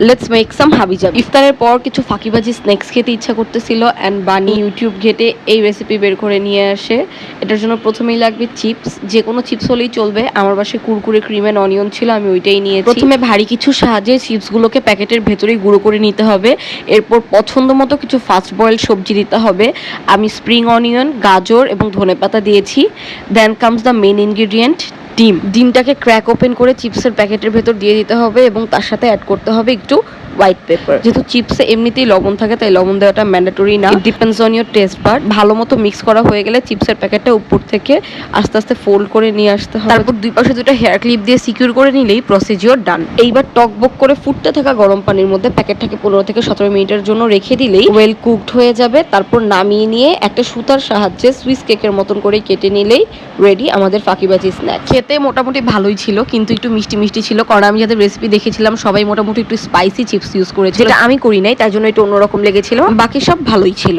Let's make some হাবিজাব ইফতারের পর কিছু ফাঁকিবাজি স্ন্যাক্স খেতে ইচ্ছা করতেছিল অ্যান্ড বানি ইউটিউব ঘেটে এই রেসিপি বের করে নিয়ে আসে। এটার জন্য প্রথমেই লাগবে চিপস যে কোনো চিপস হলেই চলবে। আমার বাসায় কুরকুরে ক্রিম অ্যান্ড অনিয়ন ছিল, আমি ওইটাই নিয়েছি। প্রথমে ভারী কিছু সাহায্যে চিপসগুলোকে প্যাকেটের ভেতরেই গুঁড়ো করে নিতে হবে। এরপর পছন্দ মতো কিছু ফাস্ট বয়েল সবজি দিতে হবে। আমি স্প্রিং অনিয়ন গাজর এবং ধনেপাতা দিয়েছি। Then comes the main ingredient ডিম। ডিমটাকে ক্র্যাক ওপেন করে চিপসের প্যাকেটের ভেতর দিয়ে দিতে হবে এবং তার সাথে অ্যাড করতে হবে একটু হোয়াইট পেপার যেহেতু চিপসে এমনিতেই লবণ থাকে তাই লবণ দেওয়াটা ম্যান্ডেটরি না। ডিপেন্ডস অন ইয়োর টেস্ট বার ভালো মতো মিক্স করা হয়ে গেলে চিপসের প্যাকেটটা উপর থেকে আস্তে আস্তে ফোল্ড করে নিয়ে আসতে হবে। তারপর দুই পাশে দুটো হেয়ার ক্লিপ দিয়ে সিকিউর করে নিলেই প্রসিজিওর ডান এইবার টক বক করে ফুটতে থাকা গরম পানির মধ্যে প্যাকেটটাকে পনেরো থেকে সতেরো মিনিটের জন্য রেখে দিলেই ওয়েল কুকড হয়ে যাবে। তারপর নামিয়ে নিয়ে একটা সুতার সাহায্যে সুইস কেকের মতন করে কেটে নিলেই রেডি আমাদের ফাঁকিবাজি স্ন্যাক খেতে মোটামুটি ভালোই ছিল কিন্তু একটু মিষ্টি মিষ্টি ছিল। কারণ আমি যাদের রেসিপি দেখেছিলাম সবাই মোটামুটি একটু স্পাইসি চিপস ইউজ করেছে যেটা আমি করি নাই তাই জন্য একটু অন্যরকম লেগেছিল। বাকি সব ভালোই ছিল।